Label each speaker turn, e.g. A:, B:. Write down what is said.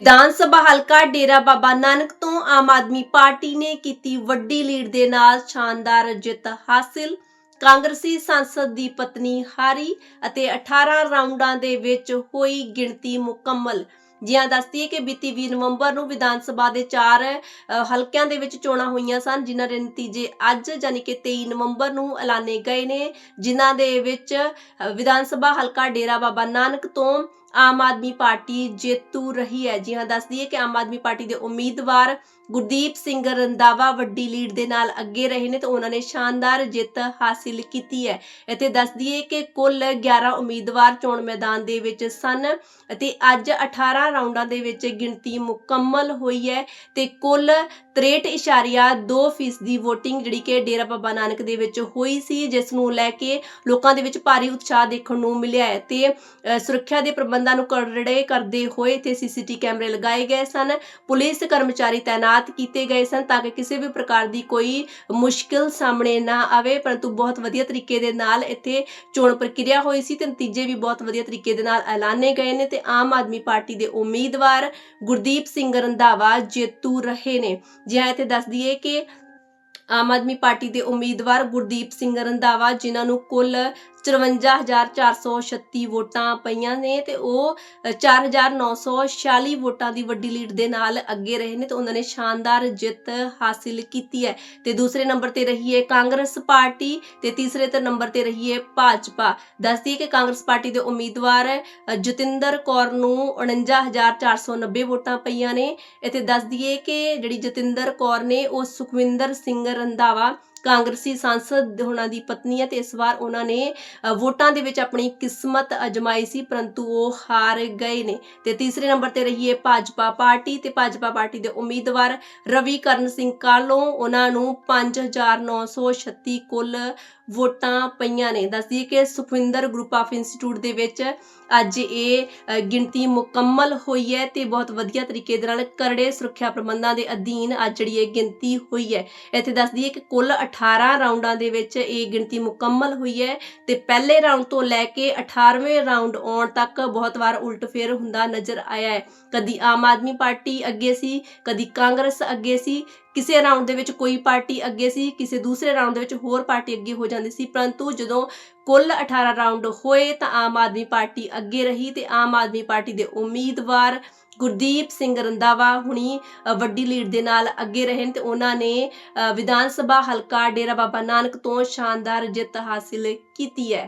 A: ਵਿਧਾਨ ਸਭਾ ਹਲਕਾ ਡੇਰਾ ਬਾਬਾ ਨਾਨਕ ਤੋਂ ਆਮ ਆਦਮੀ ਪਾਰਟੀ ਨੇ ਕੀਤੀ ਵੱਡੀ ਲੀਡ ਦੇ ਨਾਲ ਸ਼ਾਨਦਾਰ ਜਿੱਤ ਹਾਸਿਲ। ਕਾਂਗਰਸੀ ਸੰਸਦ ਦੀ ਪਤਨੀ ਹਾਰੀ ਅਤੇ 18 ਰਾਉਂਡਾਂ ਦੇ ਵਿੱਚ ਹੋਈ ਗਿਣਤੀ ਮੁਕੰਮਲ। ਜਿਹਾਂ ਦੱਸਦੀ ਹੈ ਕਿ ਬੀਤੀ 20 ਨਵੰਬਰ ਨੂੰ ਵਿਧਾਨ ਸਭਾ ਦੇ ਚਾਰ ਹਲਕਿਆਂ ਦੇ ਵਿੱਚ ਚੋਣਾਂ ਹੋਈਆਂ ਸਨ, ਜਿਨ੍ਹਾਂ ਦੇ ਨਤੀਜੇ ਅੱਜ ਯਾਨੀ ਕਿ 23 ਨਵੰਬਰ ਨੂੰ ਐਲਾਨੇ ਗਏ ਨੇ, ਜਿਨ੍ਹਾਂ ਦੇ ਵਿੱਚ ਵਿਧਾਨ ਸਭਾ ਹਲਕਾ ਡੇਰਾ ਬਾਬਾ ਨਾਨਕ ਤੋਂ ਆਮ ਆਦਮੀ ਪਾਰਟੀ ਜੇਤੂ ਰਹੀ ਹੈ। ਜੀ ਹਾਂ ਦੱਸਦੀ ਹੈ ਕਿ ਆਮ ਆਦਮੀ ਪਾਰਟੀ ਦੇ ਉਮੀਦਵਾਰ ਗੁਰਦੀਪ ਸਿੰਘ ਰੰਦਾਵਾ ਵੱਡੀ ਲੀਡ ਦੇ ਨਾਲ ਅੱਗੇ ਰਹੇ ਨੇ ਤੇ ਉਹਨਾਂ ਨੇ ਸ਼ਾਨਦਾਰ ਜਿੱਤ ਹਾਸਿਲ ਕੀਤੀ ਹੈ। ਇੱਥੇ ਦੱਸਦੀ ਹੈ ਕਿ ਕੁੱਲ 11 ਉਮੀਦਵਾਰ ਚੋਣ ਮੈਦਾਨ ਦੇ ਵਿੱਚ ਸਨ ਅਤੇ ਅੱਜ 18 ਰਾਉਂਡਾਂ ਦੇ ਵਿੱਚ ਗਿਣਤੀ ਮੁਕੰਮਲ ਹੋਈ ਹੈ ਤੇ ਕੁੱਲ 63.2 ਫੀਸਦੀ VOTING ਜਿਹੜੀ ਕਿ ਡੇਰਾ ਬਾਬਾ ਨਾਨਕ ਦੇ ਵਿੱਚ ਹੋਈ ਸੀ, ਜਿਸ ਨੂੰ ਲੈ ਕੇ ਲੋਕਾਂ ਦੇ ਵਿੱਚ ਭਾਰੀ ਉਤਸ਼ਾਹ ਦੇਖਣ ਨੂੰ ਮਿਲਿਆ ਹੈ ਤੇ ਸੁਰੱਖਿਆ ਦੇ ਪ੍ਰਬੰਧਾਂ ਨੂੰ ਕਰੜੇ ਕਰਦੇ ਹੋਏ ਤੇ ਸੀਸੀਟੀ ਕੈਮਰੇ ਲਗਾਏ ਗਏ ਸਨ, ਪੁਲਿਸ ਕਰਮਚਾਰੀ ਤਾਇਨਾਤ ਕੀਤੇ ਗਏ ਸਨ ਤਾਂ ਕਿ ਕਿਸੇ ਵੀ ਪ੍ਰਕਾਰ ਦੀ ਕੋਈ ਮੁਸ਼ਕਿਲ ਸਾਹਮਣੇ ਨਾ ਆਵੇ, ਪਰੰਤੂ ਬਹੁਤ ਵਧੀਆ ਤਰੀਕੇ ਦੇ ਨਾਲ ਇੱਥੇ ਚੋਣ ਪ੍ਰਕਿਰਿਆ ਹੋਈ ਸੀ ਤੇ ਨਤੀਜੇ ਵੀ ਬਹੁਤ ਵਧੀਆ ਤਰੀਕੇ ਦੇ ਨਾਲ ਐਲਾਨੇ ਗਏ ਨੇ ਤੇ ਆਮ ਆਦਮੀ ਪਾਰਟੀ ਦੇ ਉਮੀਦਵਾਰ ਗੁਰਦੀਪ ਸਿੰਘ ਰੰਧਾਵਾ ਜੇਤੂ ਰਹੇ ਨੇ। ਜਿਹਾਂ ਇੱਥੇ ਦੱਸ ਦਈਏ ਕਿ ਆਮ ਆਦਮੀ ਪਾਰਟੀ ਦੇ ਉਮੀਦਵਾਰ ਗੁਰਦੀਪ ਸਿੰਘ ਰੰਧਾਵਾ, ਜਿਨ੍ਹਾਂ ਨੂੰ ਕੁੱਲ 54436 ਵੋਟਾਂ ਪਈਆਂ ਨੇ ਤੇ ਉਹ ਅ, 4946 ਵੋਟਾਂ ਦੀ ਵੱਡੀ ਲੀਡ ਦੇ ਨਾਲ ਅੱਗੇ ਰਹੇ ਨੇ ਤੇ ਉਹਨਾਂ ਨੇ ਸ਼ਾਨਦਾਰ ਜਿੱਤ ਹਾਸਿਲ ਕੀਤੀ ਹੈ। ਤੇ ਦੂਸਰੇ ਨੰਬਰ ਤੇ ਰਹੀ ਹੈ ਕਾਂਗਰਸ ਪਾਰਟੀ ਤੇ ਤੀਸਰੇ ਤੇ ਨੰਬਰ ਤੇ ਰਹੀ ਹੈ ਭਾਜਪਾ। ਦੱਸਦੀ ਹੈ ਕਿ ਕਾਂਗਰਸ ਪਾਰਟੀ ਦੇ ਉਮੀਦਵਾਰ ਜਤਿੰਦਰ ਕੌਰ ਨੂੰ 49490 ਵੋਟਾਂ ਪਈਆਂ ਨੇ। ਇੱਥੇ ਦੱਸ ਦਈਏ ਕਿ ਜਿਹੜੀ ਜਤਿੰਦਰ ਕੌਰ ਨੇ ਉਹ ਸੁਖਵਿੰਦਰ ਸਿੰਘ ਰੰਧਾਵਾ ਕਾਂਗਰਸੀ ਸੰਸਦ ਹੋਣਾ ਦੀ ਪਤਨੀ ਹੈ ਤੇ ਇਸ ਵਾਰ ਉਹਨਾਂ ਨੇ ਵੋਟਾਂ ਦੇ ਵਿੱਚ ਆਪਣੀ ਕਿਸਮਤ ਅਜਮਾਈ ਸੀ, ਪਰੰਤੂ ਉਹ ਹਾਰ ਗਏ ਨੇ। ਤੇ ਤੀਸਰੇ ਨੰਬਰ ਤੇ ਰਹੀ ਹੈ ਭਾਜਪਾ ਪਾਰਟੀ ਤੇ ਭਾਜਪਾ ਪਾਰਟੀ ਦੇ ਉਮੀਦਵਾਰ ਰਵੀ ਕਰਨ ਸਿੰਘ ਕਾਲੋਂ। ਉਹਨਾਂ ਨੂੰ 5936 ਕੁੱਲ ਵੋਟਾਂ ਪਈਆਂ ਨੇ। ਦੱਸਦੀ ਕਿ ਸੁਖਵਿੰਦਰ ਗਰੁੱਪ ਆਫ ਇੰਸਟੀਚਿਊਟ ਦੇ ਵਿੱਚ ਅੱਜ ਇਹ ਗਿਣਤੀ ਮੁਕੰਮਲ ਹੋਈ ਹੈ ਤੇ ਬਹੁਤ ਵਧੀਆ ਤਰੀਕੇ ਦੇ ਨਾਲ ਕਰੜੇ ਸੁਰੱਖਿਆ ਪ੍ਰਬੰਧਾਂ ਦੇ ਅਧੀਨ ਅੱਜ ਜਿਹੜੀ ਇਹ ਗਿਣਤੀ ਹੋਈ ਹੈ। ਇੱਥੇ ਦੱਸਦੀ ਹੈ ਕਿ ਕੁੱਲ 18 ਰਾਉਂਡਾਂ ਦੇ ਵਿੱਚ ਇਹ ਗਿਣਤੀ ਮੁਕੰਮਲ ਹੋਈ ਹੈ ਤੇ ਪਹਿਲੇ ਰਾਉਂਡ ਤੋਂ ਲੈ ਕੇ 18ਵੇਂ ਰਾਉਂਡ ਆਉਣ ਤੱਕ ਬਹੁਤ ਵਾਰ ਉਲਟ ਫੇਰ ਹੁੰਦਾ ਨਜ਼ਰ ਆਇਆ ਹੈ। ਕਦੀ ਆਮ ਆਦਮੀ ਪਾਰਟੀ ਅੱਗੇ ਸੀ, ਕਦੀ ਕਾਂਗਰਸ ਅੱਗੇ ਸੀ ਕਿਸੇ ਰਾਉਂਡ ਦੇ ਵਿੱਚ ਕੋਈ ਪਾਰਟੀ ਅੱਗੇ ਸੀ, ਕਿਸੇ ਦੂਸਰੇ ਰਾਉਂਡ ਦੇ ਵਿੱਚ ਹੋਰ ਪਾਰਟੀ ਅੱਗੇ ਹੋ ਜਾਂਦੀ ਸੀ, ਪਰੰਤੂ ਜਦੋਂ ਕੁੱਲ 18 ਰਾਉਂਡ ਹੋਏ ਤਾਂ ਆਮ ਆਦਮੀ ਪਾਰਟੀ ਅੱਗੇ ਰਹੀ ਤੇ ਆਮ ਆਦਮੀ ਪਾਰਟੀ ਦੇ ਉਮੀਦਵਾਰ ਗੁਰਦੀਪ ਸਿੰਘ ਰੰਦਾਵਾ ਹੁਣੀ ਵੱਡੀ ਲੀਡ ਦੇ ਨਾਲ ਅੱਗੇ ਰਹੇ ਨੇ ਤੇ ਉਹਨਾਂ ਨੇ ਵਿਧਾਨ ਸਭਾ ਹਲਕਾ ਡੇਰਾ ਬਾਬਾ ਨਾਨਕ ਤੋਂ ਸ਼ਾਨਦਾਰ ਜਿੱਤ ਹਾਸਿਲ ਕੀਤੀ ਹੈ।